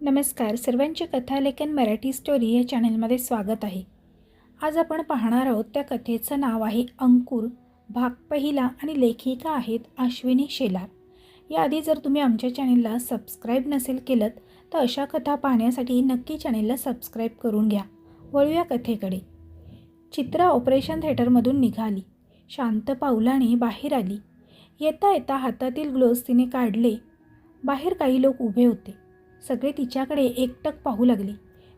नमस्कार. सर्वांचे कथालेखन मराठी स्टोरी या चॅनलमध्ये स्वागत आहे. आज आपण पाहणार आहोत त्या कथेचं नाव आहे अंकुर. भाग पहिला आणि लेखिका आहेत अश्विनी शेलार. याआधी जर तुम्ही आमच्या चॅनेलला सबस्क्राईब नसेल केलं तर अशा कथा पाहण्यासाठी नक्की चॅनेलला सबस्क्राईब करून घ्या. वळूया कथेकडे. चित्रा ऑपरेशन थिएटरमधून निघाली. शांत पावलाने बाहेर आली. येता येता हातातील ग्लोव्ज तिने काढले. बाहेर काही लोक उभे होते. सगळे तिच्याकडे एकटक पाहू लागले.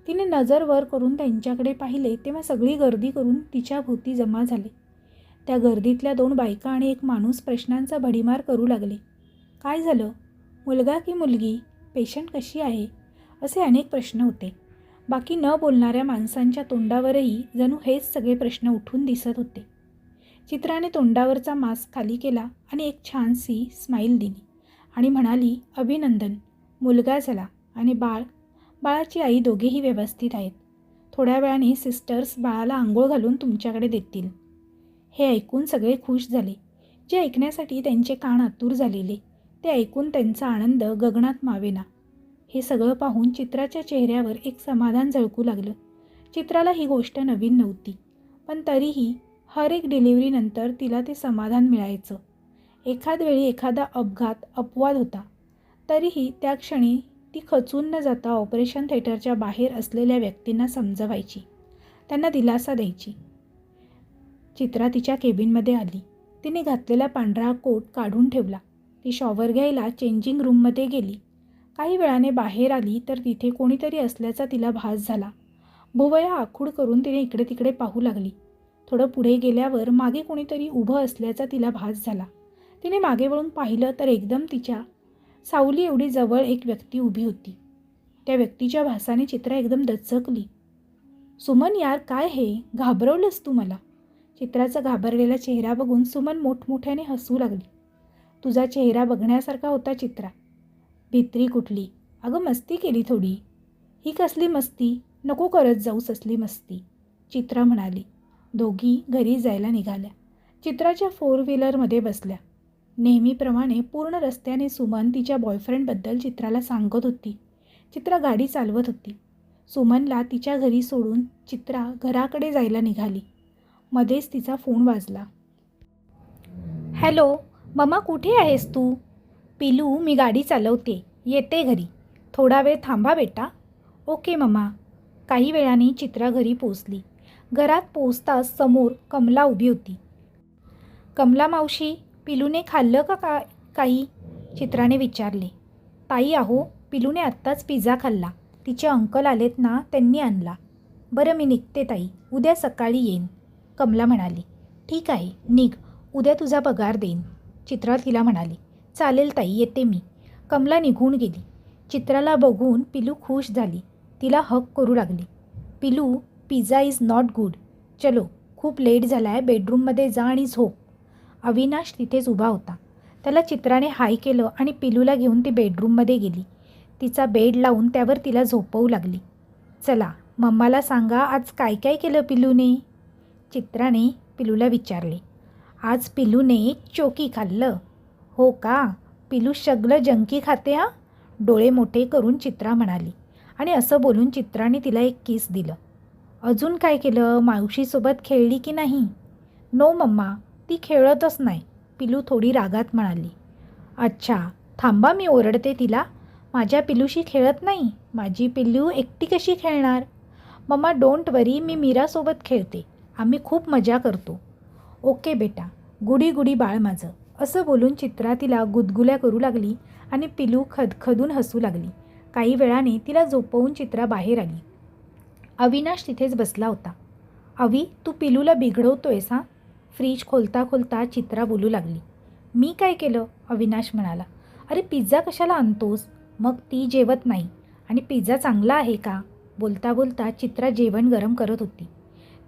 तिने नजर वर करून त्यांच्याकडे पाहिले तेव्हा सगळी गर्दी करून तिच्या भोवती जमा झाले. त्या गर्दीतल्या दोन बायका आणि एक माणूस प्रश्नांचा भडीमार करू लागले. काय झालं? मुलगा की मुलगी? पेशंट कशी आहे? असे अनेक प्रश्न होते. बाकी न बोलणाऱ्या माणसांच्या तोंडावरही जणू हेच सगळे प्रश्न उठून दिसत होते. चित्राने तोंडावरचा मास्क खाली केला आणि एक छानशी स्माईल दिली आणि म्हणाली अभिनंदन. मुलगा झाला. आणि बाळ. बाळाची आई दोघेही व्यवस्थित आहेत. थोड्या वेळाने सिस्टर्स बाळाला आंघोळ घालून तुमच्याकडे देतील. हे ऐकून सगळे खुश झाले. जे ऐकण्यासाठी त्यांचे कान आतुर झालेले. ते ऐकून त्यांचा आनंद गगनात मावेना. हे सगळं पाहून चित्राच्या चेहऱ्यावर एक समाधान झळकू लागलं. चित्राला ही गोष्ट नवीन नव्हती. पण तरीही हर एक डिलिव्हरीनंतर तिला ते समाधान मिळायचं. एखाद वेळी एखादा अपघात अपवाद होता. तरीही त्या क्षणी ती खचून न जाता ऑपरेशन थिएटरच्या बाहेर असलेल्या व्यक्तींना समजवायची. त्यांना दिलासा द्यायची. चित्रा तिच्या केबिनमध्ये आली. तिने घातलेला पांढरा कोट काढून ठेवला. ती शॉवर घ्यायला चेंजिंग रूममध्ये गेली. काही वेळाने बाहेर आली तर तिथे कोणीतरी असल्याचा तिला भास झाला. भुवया आखूड करून तिने इकडे तिकडे पाहू लागली. थोडं पुढे गेल्यावर मागे कोणीतरी उभं असल्याचा तिला भास झाला. तिने मागे वळून पाहिलं तर एकदम तिच्या सावली एवढी जवळ एक व्यक्ती उभी होती. त्या व्यक्तीच्या भासाने चित्रा एकदम दचकली. सुमन यार काय हे? घाबरवलंस तू मला? चित्राचा घाबरलेला चेहरा बघून सुमन मोठमोठ्याने हसू लागली. तुझा चेहरा बघण्यासारखा होता चित्रा. भित्री कुठली? अगं मस्ती केली थोडी. ही कसली मस्ती? नको करत जाऊस असली मस्ती. चित्रा म्हणाली. दोघी घरी जायला निघाल्या. चित्राच्या फोर व्हीलरमध्ये बसल्या. नेहमीप्रमाणे पूर्ण रस्त्याने सुमन तिच्या बॉयफ्रेंडबद्दल चित्राला सांगत होती. चित्रा गाडी चालवत होती. सुमनला तिच्या घरी सोडून चित्रा घराकडे जायला निघाली. मध्येच तिचा फोन वाजला. हॅलो ममा कुठे आहेस तू? पिलू मी गाडी चालवते. येते घरी. थोडा वेळ थांबा बेटा. ओके ममा काही वेळाने चित्रा घरी पोचली घरात पोचताच समोर कमला उभी होती. कमला मावशी पिलूने खाल्लं का काय काही? चित्राने विचारले. ताई आहो पिलूने आत्ताच पिझ्झा खाल्ला. तिचे अंकल आलेत ना त्यांनी आणला. बरं मी निघते ताई. उद्या सकाळी येईन. कमला म्हणाली. ठीक आहे निघ. उद्या तुझा पगार देईन. चित्रा तिला म्हणाली. चालेल ताई येते मी. कमला निघून गेली. चित्राला बघून पिलू खुश झाली. तिला हक करू लागली. पिलू पिझ्झा इज नॉट गुड. चलो खूप लेट झाला आहे बेडरूममध्ये जा आणि झोप. अविनाश तिथेच उभा होता. त्याला चित्राने हाय केलं आणि पिलूला घेऊन ती बेडरूममध्ये गेली. तिचा बेड लावून त्यावर तिला झोपवू लागली. चला मम्माला सांगा आज काय काय केलं पिलूने? चित्राने पिलूला विचारले. आज पिलूने चोकी खाल्लं. हो का? पिलू सगळं जंकी खाते हा? डोळे मोठे करून चित्रा म्हणाली आणि असं बोलून चित्राने तिला एक किस दिलं. अजून काय केलं? मावशीसोबत खेळली की नाही? No mamma. ती खेळतच नाही. पिलू थोडी रागात म्हणाली. अच्छा थांबा मी ओरडते तिला. माझ्या पिलूशी खेळत नाही. माझी पिल्लू एकटी कशी खेळणार? मम्मा डोंट वरी मी मीरासोबत खेळते. आम्ही खूप मजा करतो. ओके बेटा. गुडी गुडी बाळ माझं. असं बोलून चित्रा तिला गुदगुल्या करू लागली आणि पिलू खदखदून हसू लागली. काही वेळाने तिला झोपवून चित्रा बाहेर आली. अविनाश तिथेच बसला होता. अवी तू पिलूला बिघडवतोयस हां? फ्रीज खोलता खोलता चित्रा बोलू लागली. मी काय केलं? अविनाश म्हणाला. अरे पिझ्झा कशाला आणतोस? मग ती जेवत नाही. आणि पिझ्झा चांगला आहे का? बोलता बोलता चित्रा जेवण गरम करत होती.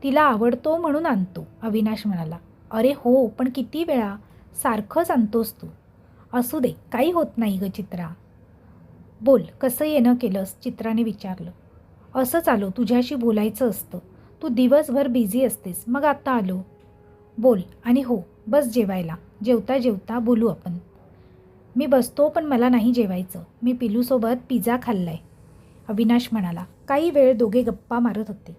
तिला आवडतो म्हणून आणतो अविनाश म्हणाला. अरे हो पण किती वेळा? सारखंच आणतोस तू. असू दे काही होत नाही ग चित्रा. बोल कसं येणं केलंस? चित्राने विचारलं. असंच आलो तुझ्याशी बोलायचं असतं. तू दिवसभर बिझी असतेस. मग आता आलो. बोल आणि हो बस जेवायला. जेवता जेवता बोलू आपण. मी बसतो पण मला नाही जेवायचं. मी पिलूसोबत पिझ्झा खाल्लाय. अविनाश म्हणाला काही वेळ दोघे गप्पा मारत होते.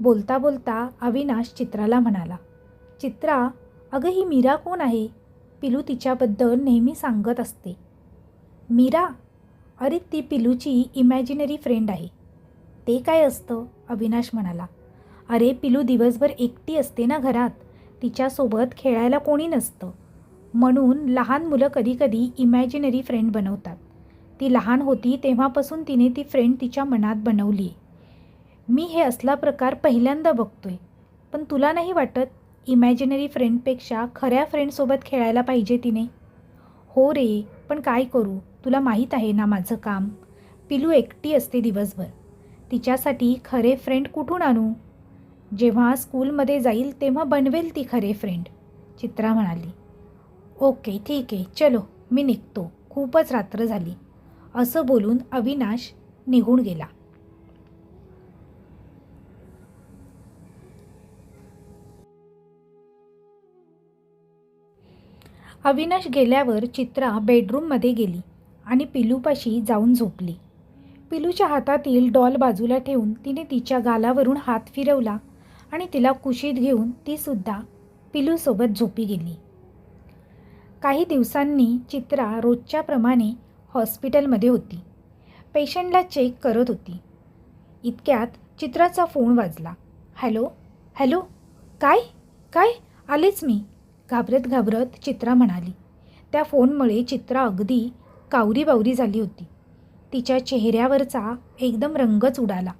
बोलता बोलता अविनाश चित्राला म्हणाला चित्रा अगं ही मीरा कोण आहे? पिलू तिच्याबद्दल नेहमी सांगत असते. मीरा? अरे ती पिलूची इमॅजिनरी फ्रेंड आहे. ते काय असतं? अविनाश म्हणाला. अरे पिलू दिवसभर एकटी असते ना घरात. तिच्यासोबत खेळायला कोणी नसतं. म्हणून लहान मुलं कधीकधी इमॅजिनरी फ्रेंड बनवतात. ती लहान होती तेव्हापासून तिने ती फ्रेंड तिच्या मनात बनवली. मी हे असला प्रकार पहिल्यांदा बघतोय पण तुला नाही वाटत इमॅजिनरी फ्रेंडपेक्षा खऱ्या फ्रेंडसोबत खेळायला पाहिजे तिने? हो रे पण काय करू? तुला माहीत आहे ना माझं काम? पिलू एकटी असते दिवसभर. तिच्यासाठी खरे फ्रेंड कुठून आणू? जेव्हा स्कूलमध्ये जाईल तेव्हा बनवेल ती खरे फ्रेंड चित्रा म्हणाली. ओके ठीक आहे चलो मी निघतो. खूपच रात्र झाली. असं बोलून अविनाश निघून गेला. अविनाश गेल्यावर चित्रा बेडरूममध्ये गेली आणि पिलूपाशी जाऊन झोपली. पिलूच्या हातातील डॉल बाजूला ठेवून तिने तिच्या गालावरून हात फिरवला आणि तिला कुशीत घेऊन तीसुद्धा पिलूसोबत झोपी गेली. काही दिवसांनी चित्रा रोजच्याप्रमाणे हॉस्पिटलमध्ये होती. पेशंटला चेक करत होती. इतक्यात चित्राचा फोन वाजला. हॅलो हॅलो काय काय आलेच मी. घाबरत घाबरत चित्रा म्हणाली. त्या फोनमुळे चित्रा अगदी कावरी बावरी झाली होती. तिच्या चेहऱ्यावरचा एकदम रंगच उडाला.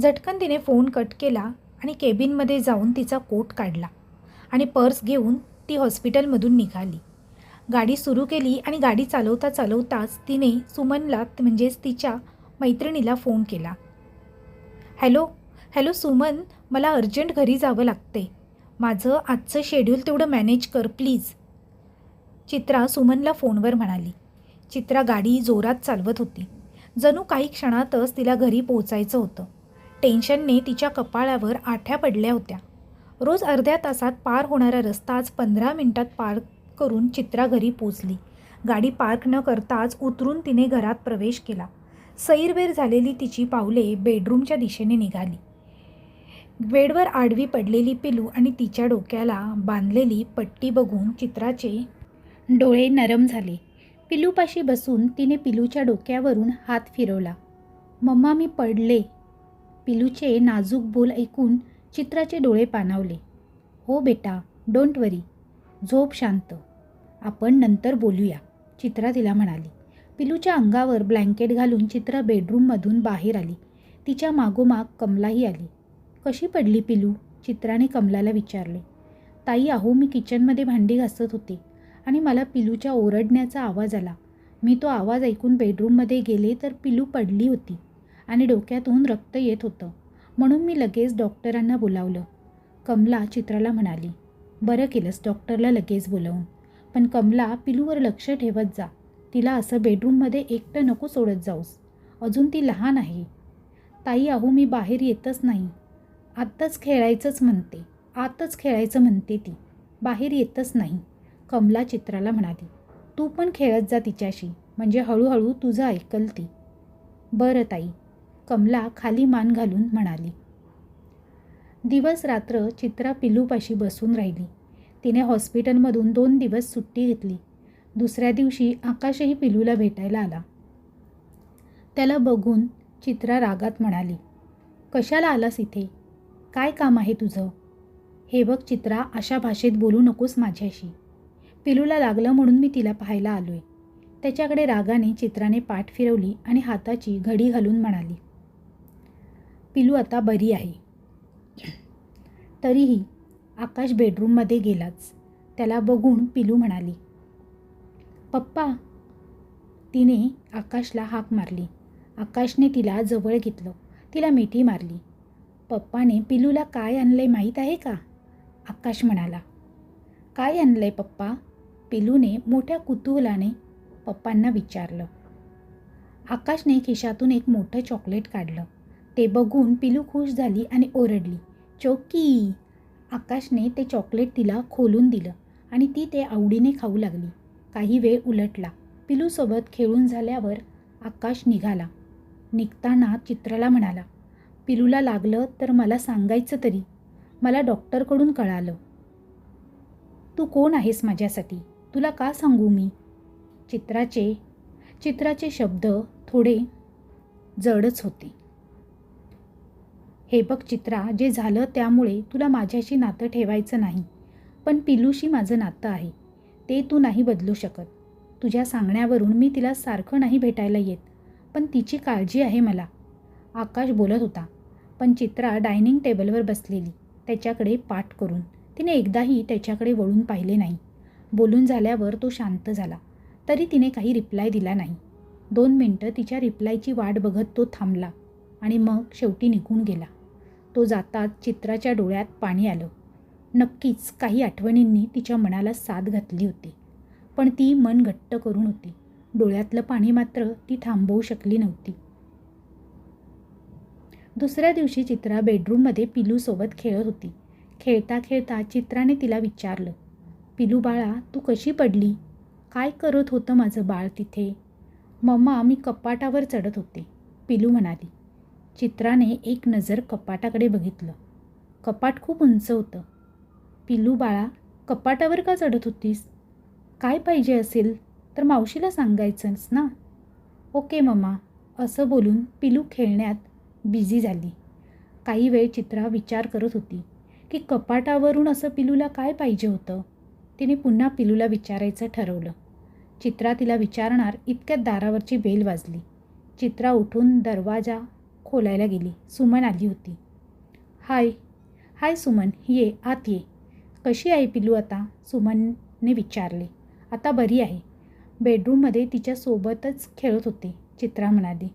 झटकन तिने फोन कट केला आणि केबिनमध्ये जाऊन तिचा कोट काढला आणि पर्स घेऊन ती हॉस्पिटलमधून निघाली. गाडी सुरू केली आणि गाडी चालवता चालवताच तिने सुमनला म्हणजेच तिच्या मैत्रिणीला फोन केला. हॅलो हॅलो सुमन मला अर्जंट घरी जावं लागते. माझं आजचं शेड्यूल तेवढं मॅनेज कर प्लीज. चित्रा सुमनला फोनवर म्हणाली. चित्रा गाडी जोरात चालवत होती. जणू काही क्षणातच तिला घरी पोचायचं होतं. टेन्शनने तिच्या कपाळावर आठ्या पडल्या होत्या. रोज अर्ध्या तासात पार होणारा रस्ता आज पंधरा मिनिटात पार करून चित्रा घरी पोचली. गाडी पार्क न करताच उतरून तिने घरात प्रवेश केला. सैरवेर झालेली तिची पावले बेडरूमच्या दिशेने निघाली. बेडवर आडवी पडलेली पिलू आणि तिच्या डोक्याला बांधलेली पट्टी बघून चित्राचे डोळे नरम झाले. पिलूपाशी बसून तिने पिलूच्या डोक्यावरून हात फिरवला. मम्मा मी पडले. पिलूचे नाजूक बोल ऐकून चित्राचे डोळे पाणावले. हो बेटा डोंट वरी. झोप शांत. आपण नंतर बोलूया चित्रा तिला म्हणाली. पिलूच्या अंगावर ब्लँकेट घालून चित्रा बेडरूममधून बाहेर आली. तिच्या मागोमाग कमलाही आली. कशी पडली पिलू? चित्राने कमलाला विचारले. ताई आहो मी किचनमध्ये भांडी घासत होते आणि मला पिलूच्या ओरडण्याचा आवाज आला. मी तो आवाज ऐकून बेडरूममध्ये गेले तर पिलू पडली होती. आणि डोक्यातून रक्त येत होतं. म्हणून मी लगेच डॉक्टरांना बोलावलं. कमला चित्राला म्हणाली बरं केलंस डॉक्टरला लगेच बोलवून. पण कमला पिलूवर लक्ष ठेवत जा. तिला असं बेडरूममध्ये एकटं नको सोडत जाऊस. अजून ती लहान आहे. ताई अहो मी बाहेर येतच नाही. आत्ताच खेळायचंच म्हणते. आतच खेळायचं म्हणते ती. बाहेर येतच नाही. कमला चित्राला म्हणाली तू पण खेळत जा तिच्याशी. म्हणजे हळूहळू तुझं ऐकल ती. बरं ताई. कमला खाली मान घालून म्हणाली. दिवस रात्र चित्रा पिलूपाशी बसून राहिली. तिने हॉस्पिटलमधून दोन दिवस सुट्टी घेतली. दुसऱ्या दिवशी आकाशही पिलूला भेटायला आला. त्याला बघून चित्रा रागात म्हणाली कशाला आलास इथे? काय काम आहे तुझं? हे बघ चित्रा अशा भाषेत बोलू नकोस माझ्याशी. पिलूला लागलं म्हणून मी तिला पाहायला आलो आहे त्याच्याकडे रागाने चित्राने पाठ फिरवली आणि हाताची घडी घालून म्हणाली पिलू आता बरी आहे. तरीही आकाश बेडरूममध्ये गेलाच. त्याला बघून पिलू म्हणाली पप्पा. तिने आकाशला हाक मारली. आकाशने तिला जवळ घेतलं. तिला मिठी मारली. पप्पाने पिलूला काय आणलंय माहीत आहे का? आकाश म्हणाला. काय आणलंय पप्पा? पिलूने मोठ्या कुतूहलाने पप्पांना विचारलं. आकाशने खिशातून एक मोठं चॉकलेट काढलं. ते बघून पिलू खुश झाली आणि ओरडली. चोकी. आकाशने ते चॉकलेट तिला खोलून दिलं आणि ती ते आवडीने खाऊ लागली. काही वेळ उलटला. पिलूसोबत खेळून झाल्यावर आकाश निघाला. निघताना चित्राला म्हणाला पिलूला लागलं तर मला सांगायचं तरी. मला डॉक्टरकडून कळालं. तू कोण आहेस माझ्यासाठी? तुला का सांगू मी? चित्राचे चित्राचे शब्द थोडे जडच होते. हे बघ चित्रा जे झालं त्यामुळे तुला माझ्याशी नातं ठेवायचं नाही. पण पिलूशी माझं नातं आहे. ते तू नाही बदलू शकत. तुझ्या सांगण्यावरून मी तिला सारखं नाही भेटायला येत. पण तिची काळजी आहे मला. आकाश बोलत होता. पण चित्रा डायनिंग टेबलवर बसलेली. त्याच्याकडे पाठ करून. तिने एकदाही त्याच्याकडे वळून पाहिले नाही. बोलून झाल्यावर तो शांत झाला. तरी तिने काही रिप्लाय दिला नाही. दोन मिनटं तिच्या रिप्लायची वाट बघत तो थांबला आणि मग शेवटी निघून गेला. तो जाता चित्राच्या डोळ्यात पाणी आलं. नक्कीच काही आठवणींनी तिच्या मनाला साथ घातली होती. पण ती मन घट्ट करून होती. डोळ्यातलं पाणी मात्र ती थांबवू शकली नव्हती. दुसऱ्या दिवशी चित्रा बेडरूममध्ये पिलूसोबत खेळत होती. खेळता खेळता चित्राने तिला विचारलं पिलू बाळा तू कशी पडली? काय करत होतं माझं बाळ तिथे? मम्मा मी कपाटावर चढत होते. पिलू म्हणाली चित्राने एक नजर कपाटाकडे बघितलं. कपाट खूप उंच होतं. पिलू बाळा कपाटावर का चढत होतीस? काय पाहिजे असेल तर मावशीला सांगायचंच ना? ओके मम्मा असं बोलून पिलू खेळण्यात बिझी झाली. काही वेळ चित्रा विचार करत होती की कपाटावरून असं पिलूला काय पाहिजे होतं? तिने पुन्हा पिलूला विचारायचं ठरवलं. चित्रा तिला विचारणार इतक्यात दारावरची बेल वाजली. चित्रा उठून दरवाजा खोलायला गेली. सुमन आली होती. हाय हाय सुमन ये आत ये. कशी आहे पिलू आता? सुमनने विचारले. आता बरी आहे. बेडरूममध्ये तिच्यासोबतच खेळत होते चित्रा म्हणाली.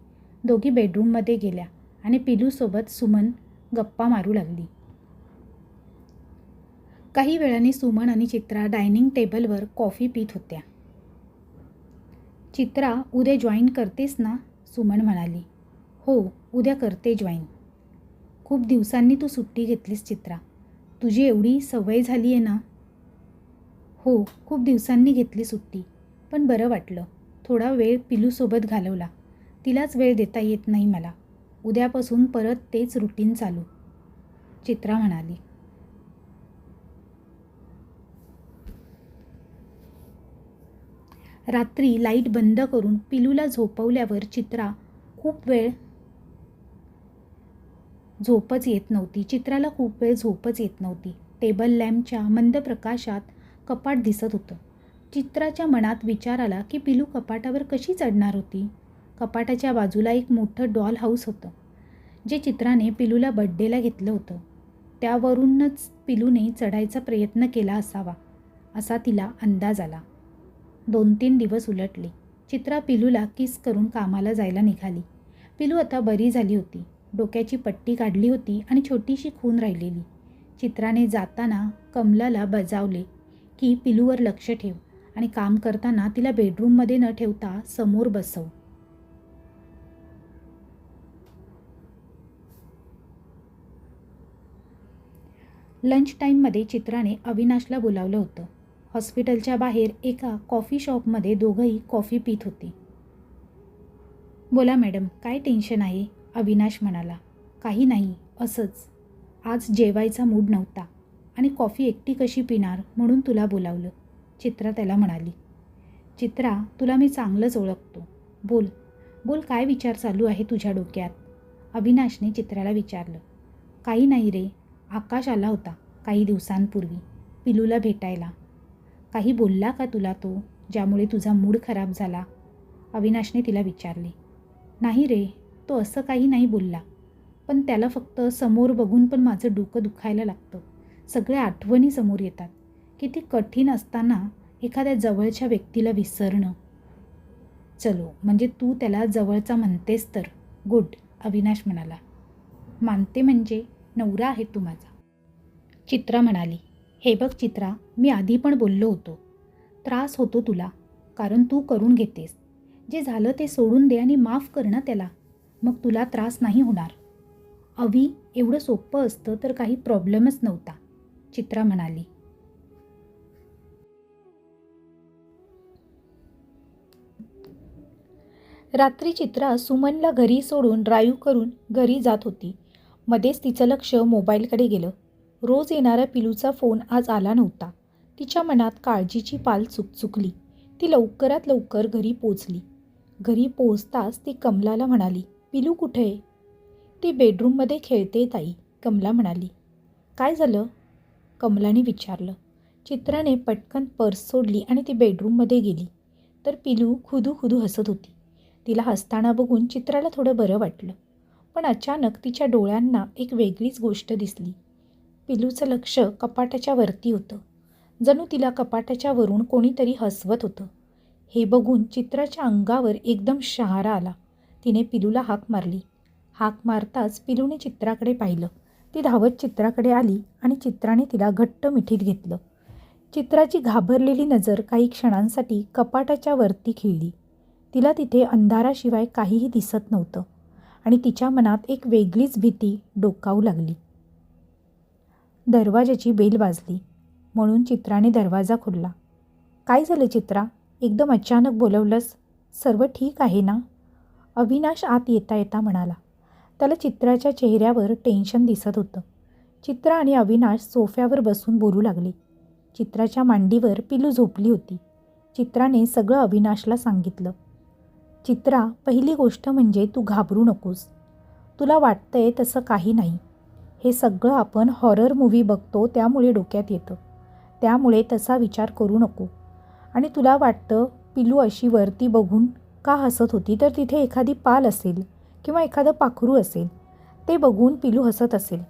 दोघी बेडरूममध्ये गेल्या आणि पिलूसोबत सुमन गप्पा मारू लागली. काही वेळाने सुमन आणि चित्रा डायनिंग टेबलवर कॉफी पित होत्या. चित्रा उद्या जॉईन करतेस ना? सुमन म्हणाली. हो उद्या करते जॉईन. खूप दिवसांनी तू सुट्टी घेतलीस चित्रा. तुझी एवढी सवय झाली आहे ना? हो खूप दिवसांनी घेतली सुट्टी पण बरं वाटलं. थोडा वेळ पिलूसोबत घालवला. तिलाच वेळ देता येत नाही मला. उद्यापासून परत तेच रुटीन चालू. चित्रा म्हणाली. रात्री लाइट बंद करून पिलूला झोपवल्यावर चित्रा खूप वेळ झोपच येत नव्हती. चित्राला खूप वेळ झोपच येत नव्हती. टेबल लॅम्पच्या मंद प्रकाशात कपाट दिसत होतं. चित्राच्या मनात विचार आला की पिलू कपाटावर कशी चढणार होती? कपाटाच्या बाजूला एक मोठं डॉल हाऊस होतं जे चित्राने पिलूला बड्डेला घेतलं होतं. त्यावरूनच पिलूने चढायचा प्रयत्न केला असावा असा तिला अंदाज आला. दोन तीन दिवस उलटले. चित्रा पिलूला किस करून कामाला जायला निघाली. पिलू आता बरी झाली होती. डोक्याची पट्टी काढली होती आणि छोटीशी खून राहिलेली. चित्राने जाताना कमलाला बजावले की पिलूवर लक्ष ठेव आणि काम करताना तिला बेडरूममध्ये न ठेवता समोर बसव. लंच टाईममध्ये चित्राने अविनाशला बोलावलं होतं. हॉस्पिटलच्या बाहेर एका कॉफी शॉपमध्ये दोघंही कॉफी पित होते. बोला मॅडम काय टेन्शन आहे? अविनाश म्हणाला काही नाही असंच. आज जेवायचा मूड नव्हता आणि कॉफी एकटी कशी पिणार म्हणून तुला बोलावलं चित्रा त्याला म्हणाली. चित्रा तुला मी चांगलंच ओळखतो. बोल. बोल काय विचार चालू आहे तुझ्या डोक्यात? अविनाशने चित्राला विचारलं. काही नाही रे. आकाश आला होता काही दिवसांपूर्वी पिलूला भेटायला. काही बोलला का तुला तो ज्यामुळे तुझा मूड खराब झाला? अविनाशने तिला विचारले. नाही रे. तो असं काही नाही बोलला. पण त्याला फक्त समोर बघून पण माझं डोकं दुखायला लागतं. सगळ्या आठवणी समोर येतात. किती कठीण असताना एखाद्या जवळच्या व्यक्तीला विसरणं. चलो म्हणजे तू त्याला जवळचा म्हणतेस तर. गुड अविनाश म्हणाला. मानते म्हणजे नवरा आहे तू माझा. चित्रा म्हणाली. हे बघ चित्रा मी आधी पण बोललो होतो. त्रास होतो तुला कारण तू करून घेतेस. जे झालं ते सोडून दे आणि माफ कर ना त्याला. मग तुला त्रास नाही होणार. अवी एवढं सोपं असतं तर काही प्रॉब्लेमच नव्हता चित्रा म्हणाली. रात्री चित्रा सुमनला घरी सोडून ड्राईव्ह करून घरी जात होती. मध्येच तिचं लक्ष मोबाईलकडे गेलं. रोज येणारा पिलूचा फोन आज आला नव्हता. तिच्या मनात काळजीची पाल चुकचुकली. ती लवकरात लवकर घरी पोचली. घरी पोचताच ती कमलाला म्हणाली पिलू कुठे ती बेडरूममध्ये खेळते ताई कमला म्हणाली. काय झालं? कमलाने विचारलं. चित्राने पटकन पर्स सोडली आणि ती बेडरूममध्ये गेली. तर पिलू खुदू खुदू हसत होती. तिला हसताना बघून चित्राला थोडं बरं वाटलं. पण अचानक तिच्या डोळ्यांना एक वेगळीच गोष्ट दिसली. पिलूचं लक्ष कपाटाच्या वरती होतं. जणू तिला कपाटाच्या वरून कोणीतरी हसवत होतं. हे बघून चित्राच्या अंगावर एकदम शहारा आला. तिने पिलूला हाक मारली. हाक मारताच पिलूने चित्राकडे पाहिलं. ती धावत चित्राकडे आली आणि चित्राने तिला घट्ट मिठीत घेतलं. चित्राची घाबरलेली नजर काही क्षणांसाठी कपाटाच्या वरती खिळली. तिला तिथे अंधाराशिवाय काहीही दिसत नव्हतं आणि तिच्या मनात एक वेगळीच भीती डोकावू लागली. दरवाजाची बेल वाजली. म्हणून चित्राने दरवाजा खोलला. काय झालं चित्रा? एकदम अचानक बोलवलंस. सर्व ठीक आहे ना? अविनाश आत येता येता म्हणाला. त्याला चित्राच्या चेहऱ्यावर टेन्शन दिसत होतं. चित्रा आणि अविनाश सोफ्यावर बसून बोलू लागले. चित्राच्या मांडीवर पिलू झोपली होती. चित्राने सगळं अविनाशला सांगितलं. चित्रा पहिली गोष्ट म्हणजे तू घाबरू नकोस. तुला वाटतंय तसं काही नाही. हे सगळं आपण हॉरर मूव्ही बघतो त्यामुळे डोक्यात येतं. त्यामुळे तसा विचार करू नको. आणि तुला वाटतं पिलू अशी वरती बघून का हसत होती तर तिथे एखादी पाल असेल किंवा एखादं पाखरू असेल ते बघून पिलू हसत असेल.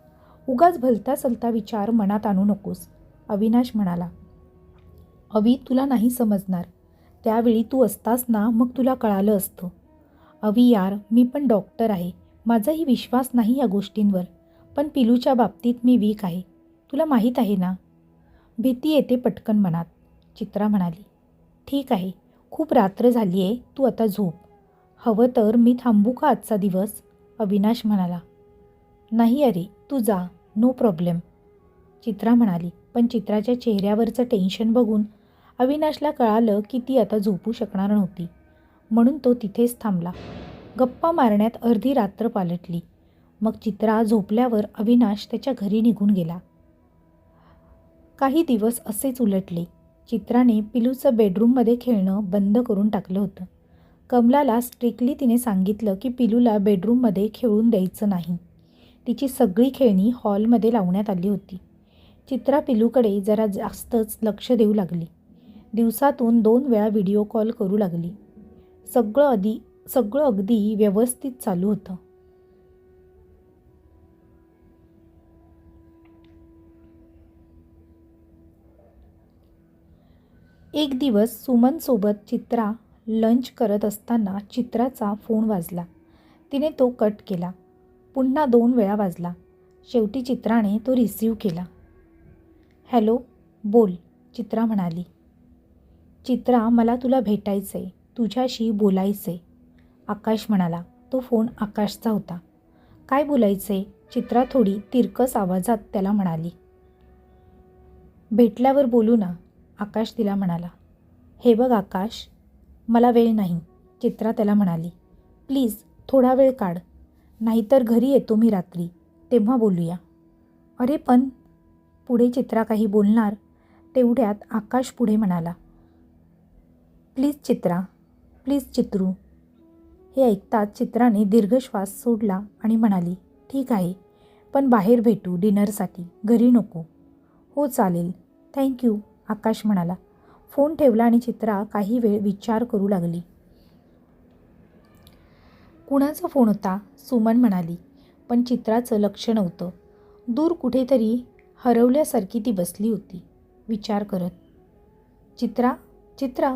उगाच भलता सलता विचार मनात आणू नकोस अविनाश म्हणाला. अवी तुला नाही समजणार. त्यावेळी तू असतास ना मग तुला कळालं असतं. अवी यार मी पण डॉक्टर आहे. माझाही विश्वास नाही या गोष्टींवर पण पिलूच्या बाबतीत मी वीक आहे. तुला माहीत आहे ना? भीती येते पटकन मनात चित्रा म्हणाली. ठीक आहे खूप रात्र झाली आहे तू आता झोप. हवं तर मी थांबू का आजचा दिवस? अविनाश म्हणाला. नाही अरे तू जा. No problem. चित्रा म्हणाली पण चित्राच्या चेहऱ्यावरचं टेन्शन बघून अविनाशला कळालं की ती आता झोपू शकणार नव्हती. म्हणून तो तिथेच थांबला. गप्पा मारण्यात अर्धी रात्र पालटली. मग चित्रा झोपल्यावर अविनाश त्याच्या घरी निघून गेला. काही दिवस असेच उलटले. चित्राने पिलूचं बेडरूममध्ये खेळणं बंद करून टाकलं होतं. कमलाला स्ट्रिक्टली तिने सांगितलं की पिलूला बेडरूममध्ये खेळून द्यायचं नाही. तिची सगळी खेळणी हॉलमध्ये लावण्यात आली होती. चित्रा पिलूकडे जरा जास्तच लक्ष देऊ लागली. दिवसातून दोन वेळा व्हिडिओ कॉल करू लागली. सगळं अधी सगळं अगदी व्यवस्थित चालू होतं. एक दिवस सुमनसोबत चित्रा लंच करत असताना चित्राचा फोन वाजला. तिने तो कट केला. पुन्हा दोन वेळा वाजला. शेवटी चित्राने तो रिसीव केला. हॅलो बोल चित्रा म्हणाली. चित्रा मला तुला भेटायचं आहे तुझ्याशी बोलायचं आहे आकाश म्हणाला. तो फोन आकाशचा होता. काय बोलायचं आहे चित्रा थोडी तिरकस आवाजात त्याला म्हणाली. भेटल्यावर बोलू ना. आकाश तिला म्हणाला हे बघ आकाश मला वेळ नाही चित्रा त्याला म्हणाली. प्लीज थोडा वेळ काढ नाहीतर घरी येतो मी रात्री तेव्हा बोलूया. अरे पण पुढे चित्रा काही बोलणार तेवढ्यात आकाश पुढे म्हणाला प्लीज चित्रा प्लीज चित्रू. हे ऐकताच चित्राने दीर्घ श्वास सोडला आणि म्हणाली ठीक आहे पण बाहेर भेटू डिनरसाठी घरी नको. हो चालेल. थँक्यू. आकाश म्हणाला. फोन ठेवला आणि चित्रा काही वेळ विचार करू लागली. कुणाचा फोन होता? सुमन म्हणाली. पण चित्राचं लक्ष नव्हतं. दूर कुठेतरी हरवल्यासारखी ती बसली होती. विचार करत. चित्रा चित्रा.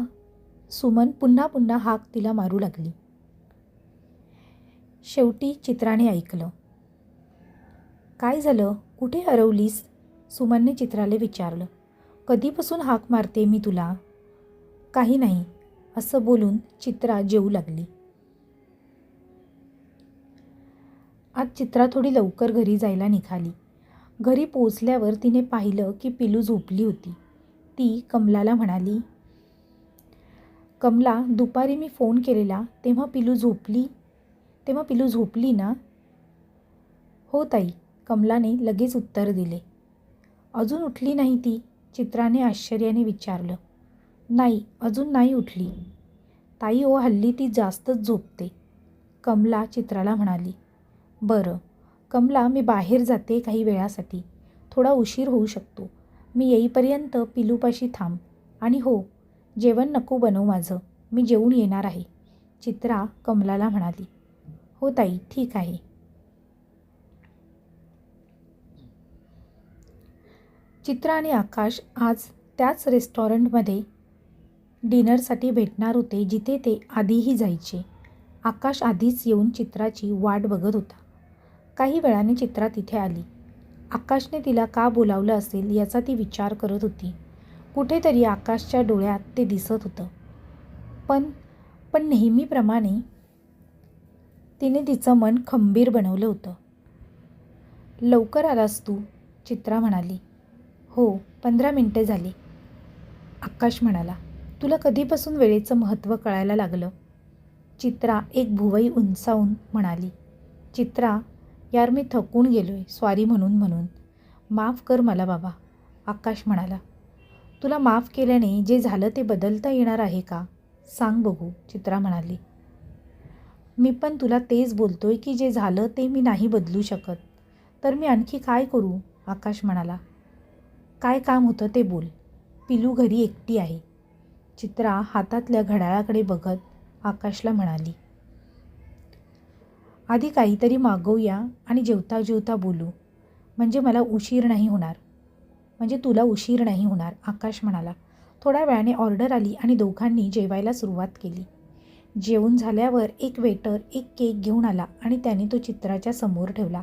सुमन पुन्हा पुन्हा हाक तिला मारू लागली. शेवटी चित्राने ऐकलं. काय झालं? कुठे हरवलीस? सुमनने चित्राला विचारलं. कधीपासून हाक मारते मी तुला? काही नाही असं बोलून चित्रा जेवू लागली. आज चित्रा थोडी लवकर घरी जायला निघाली. घरी पोचल्यावर तिने पाहिलं की पिलू झोपली होती. ती कमलाला म्हणाली कमला दुपारी मी फोन केलेला तेव्हा पिलू झोपली? तेव्हा पिलू झोपली ना? हो ताई कमलाने लगेच उत्तर दिले. अजून उठली नाही ती. चित्राने आश्चर्याने विचारलं. नाही अजून नाही उठली. ताई ओ हल्ली ती जास्तच झोपते. कमला चित्राला म्हणाली. बरं कमला मी बाहेर जाते काही वेळासाठी. थोडा उशीर होऊ शकतो. मी येईपर्यंत पिलूपाशी थांब. आणि हो जेवण नको बनव माझं. मी जेवून येणार आहे. चित्रा कमलाला म्हणाली. हो ताई ठीक आहे. चित्रा आणि आकाश आज त्याच रेस्टॉरंटमध्ये डिनरसाठी भेटणार होते जिथे ते आधीही जायचे. आकाश आधीच येऊन चित्राची वाट बघत होता. काही वेळाने चित्रा तिथे आली. आकाशने तिला का बोलावलं असेल याचा ती विचार करत होती. कुठेतरी आकाशच्या डोळ्यात ते दिसत होतं. पण पण नेहमीप्रमाणे तिने तिचं मन खंबीर बनवलं होतं. लवकर आलास तू चित्रा म्हणाली. हो पंधरा मिनटे झाली. आकाश म्हणाला तुला कधीपासून वेळेचं महत्त्व कळायला लागलं? चित्रा एक भुवई उंचावून म्हणाली चित्रा यार मी थकून गेलो आहे स्वारी म्हणून म्हणून. माफ कर मला बाबा. आकाश म्हणाला तुला माफ केल्याने जे झालं ते बदलता येणार आहे का? सांग बघू चित्रा म्हणाली. मी पण तुला तेच बोलतोय की जे झालं ते मी नाही बदलू शकत. तर मी आणखी काय करू? आकाश म्हणाला काय काम होतं ते बोल. पिलू घरी एकटी आहे. चित्रा हातातल्या घड्याळाकडे बघत आकाशला म्हणाली आधी काहीतरी मागवूया आणि जेवता जेवता बोलू. म्हणजे मला उशीर नाही होणार. म्हणजे तुला उशीर नाही होणार आकाश म्हणाला. थोड्या वेळाने ऑर्डर आली आणि दोघांनी जेवायला सुरुवात केली. जेवून झाल्यावर एक वेटर एक केक घेऊन आला आणि त्याने तो चित्राच्या समोर ठेवला.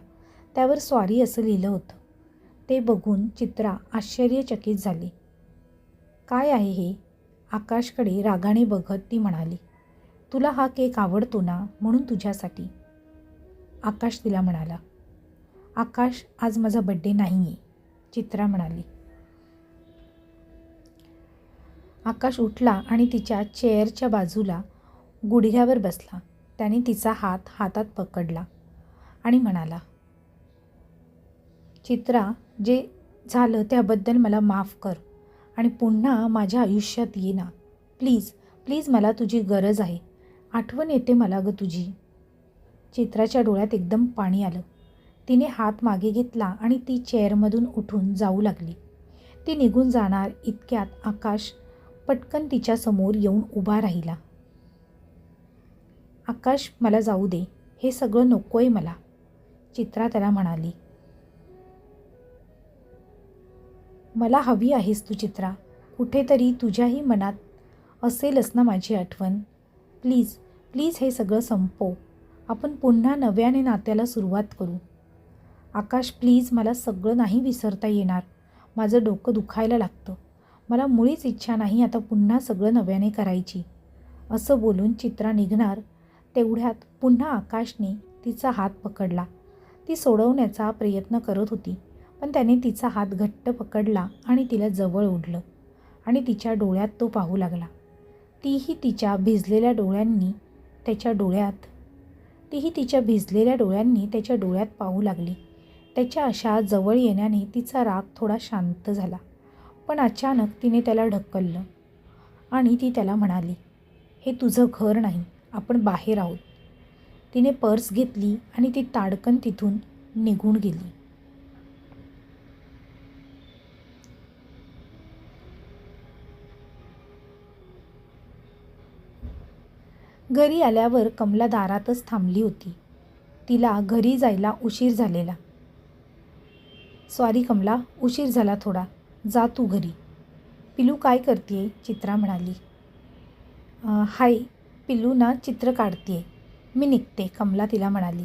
त्यावर स्वारी असं लिहिलं होतं. ते बघून चित्रा आश्चर्यचकित झाली. काय आहे हे? आकाशकडे रागाने बघत ती म्हणाली. तुला हा केक आवडतो ना म्हणून तुझ्यासाठी. आकाश तिला म्हणाला. आकाश आज माझा बड्डे नाही आहे चित्रा म्हणाली. आकाश उठला आणि तिच्या चेअरच्या बाजूला गुडघ्यावर बसला. त्याने तिचा हात हातात पकडला आणि म्हणाला चित्रा जे झालं त्याबद्दल मला माफ कर आणि पुन्हा माझ्या आयुष्यात ये ना. प्लीज प्लीज मला तुझी गरज आहे. आठवण येते मला ग तुझी. चित्राच्या डोळ्यात एकदम पाणी आलं. तिने हात मागे घेतला आणि ती चेअरमधून उठून जाऊ लागली. ती निघून जाणार इतक्यात आकाश पटकन तिच्यासमोर येऊन उभा राहिला. आकाश मला जाऊ दे. हे सगळं नको आहे मला. चित्रा त्याला म्हणाली. मला हवी आहेस तू चित्रा. कुठेतरी तुझ्याही मनात असेलच ना माझी आठवण. प्लीज प्लीज हे सगळं संपव. आपण पुन्हा नव्याने नात्याला सुरुवात करू. आकाश प्लीज मला सगळं नाही विसरता येणार. माझं डोकं दुखायला लागतं. मला मुळीच इच्छा नाही आता पुन्हा सगळं नव्याने करायची. असं बोलून चित्रा निघणार. तेवढ्यात पुन्हा आकाशने तिचा हात पकडला. ती सोडवण्याचा प्रयत्न करत होती. पण त्याने तिचा हात घट्ट पकडला आणि तिला जवळ ओढलं आणि तिच्या डोळ्यात तो पाहू लागला. तीही तिच्या भिजलेल्या डोळ्यांनी त्याच्या डोळ्यात तीही तिच्या भिजलेल्या डोळ्यांनी त्याच्या डोळ्यात पाहू लागली. त्याच्या अशा जवळ येण्याने तिचा राग थोडा शांत झाला. पण अचानक तिने त्याला ढकललं आणि ती त्याला म्हणाली हे तुझं घर नाही आपण बाहेर आहोत. तिने पर्स घेतली आणि ती ताडकन तिथून निघून गेली. घरी आल्यावर कमला दारातच थांबली होती. तिला घरी जायला उशीर झालेला. सॉरी कमला उशीर झाला थोडा. जा तू घरी. पिलू काय करते चित्रा म्हणाली. हाय पिल्लू ना चित्र काढते मी निघते कमला तिला म्हणाली.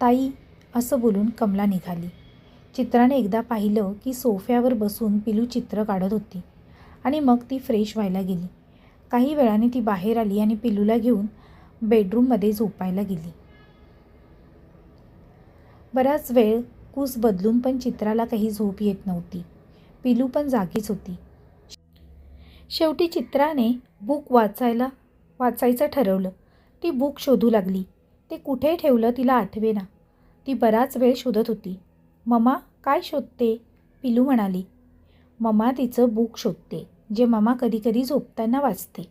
ताई असं बोलून कमला निघाली. चित्राने एकदा पाहिलं की सोफ्यावर बसून पिलू चित्र काढत होती आणि मग ती फ्रेश व्हायला गेली. काही वेळाने ती बाहेर आली आणि पिलूला घेऊन बेडरूममध्ये झोपायला गेली. बराच वेळ कूस बदलून पण चित्राला काही झोप येत नव्हती. पिलू पण जागीच होती. शेवटी चित्राने बुक वाचायला वाचायचं ठरवलं. ती बुक शोधू लागली. ते कुठे ठेवलं तिला आठवेना. ती बराच वेळ शोधत होती. ममा काय शोधते? पिलू म्हणाली. ममा तिचं बुक शोधते. जे ममा कधीकधी झोपताना वाचते.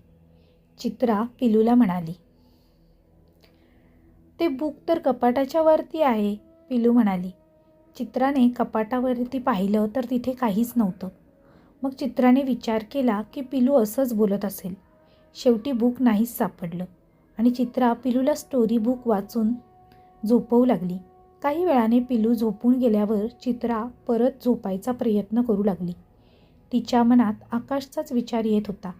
चित्रा पिलूला म्हणाली. ते बुक तर कपाटाच्या वरती आहे पिलू म्हणाली. चित्राने कपाटावरती पाहिलं तर तिथे काहीच नव्हतं. मग चित्राने विचार केला की पिलू असंच बोलत असेल. शेवटी बुक नाहीच सापडलं आणि चित्रा पिलूला स्टोरी बुक वाचून झोपवू लागली. काही वेळाने पिलू झोपून गेल्यावर चित्रा परत झोपायचा प्रयत्न करू लागली. तिच्या मनात आकाशचाच विचार येत होता.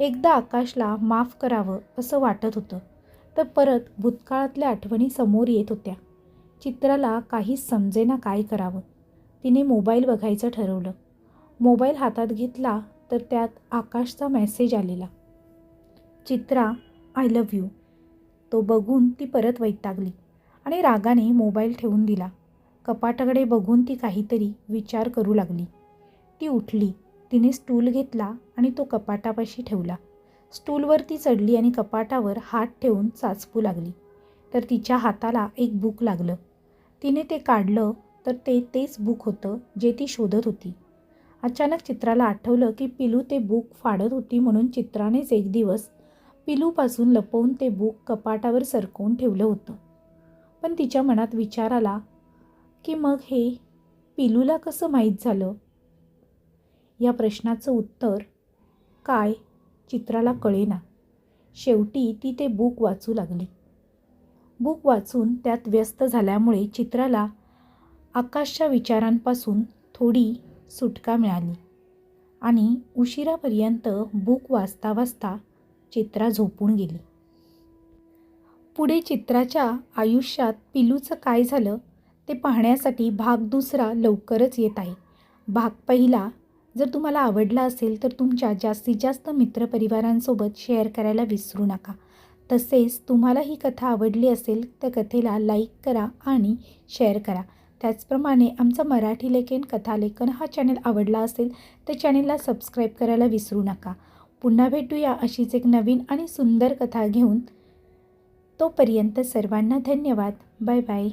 एकदा आकाशला माफ करावं असं वाटत होतं तर परत भूतकाळातल्या आठवणी समोर येत होत्या. चित्राला काहीच समजेना काय करावं. तिने मोबाईल बघायचं ठरवलं. मोबाईल हातात घेतला तर त्यात आकाशचा मेसेज आलेला. Chitra I love you. तो बघून ती परत वैतागली आणि रागाने मोबाईल ठेवून दिला. कपाटाकडे बघून ती काहीतरी विचार करू लागली. ती उठली. तिने स्टूल घेतला आणि तो कपाटापाशी ठेवला. स्टूलवरती चढली आणि कपाटावर हात ठेवून चाचपू लागली. तर तिच्या हाताला एक बुक लागलं. तिने ते काढलं तर ते तेच बुक होतं जे ती शोधत होती. अचानक चित्राला आठवलं की पिलू ते बुक फाडत होती म्हणून चित्रानेच एक दिवस पिलूपासून लपवून ते बुक कपाटावर सरकवून ठेवलं होतं. पण तिच्या मनात विचार आला की मग हे पिलूला कसं माहीत झालं? या प्रश्नाचं उत्तर काय चित्राला कळेना. शेवटी ती ते बुक वाचू लागली. बुक वाचून त्यात व्यस्त झाल्यामुळे चित्राला आकाशच्या विचारांपासून थोडी सुटका मिळाली आणि उशिरापर्यंत बुक वाचता वाचता चित्रा झोपून गेली. पुढे चित्राच्या आयुष्यात पिलूचं काय झालं ते पाहण्यासाठी भाग दुसरा लवकरच येत आहे. भाग पहिला जर तुम्हाला आवडला असेल तर तुमच्या जास्तीत जास्त मित्रपरिवारांसोबत शेअर करायला विसरू नका. तसेच तुम्हाला ही कथा आवडली असेल तर कथेला लाईक करा आणि शेअर करा. त्याचप्रमाणे आमचा मराठी लेखन कथालेखन हा चॅनल आवडला असेल तर चॅनलला सबस्क्राईब करायला विसरू नका. पुन्हा भेटूया अशीच एक नवीन आणि सुंदर कथा घेऊन. तोपर्यंत सर्वांना धन्यवाद. Bye bye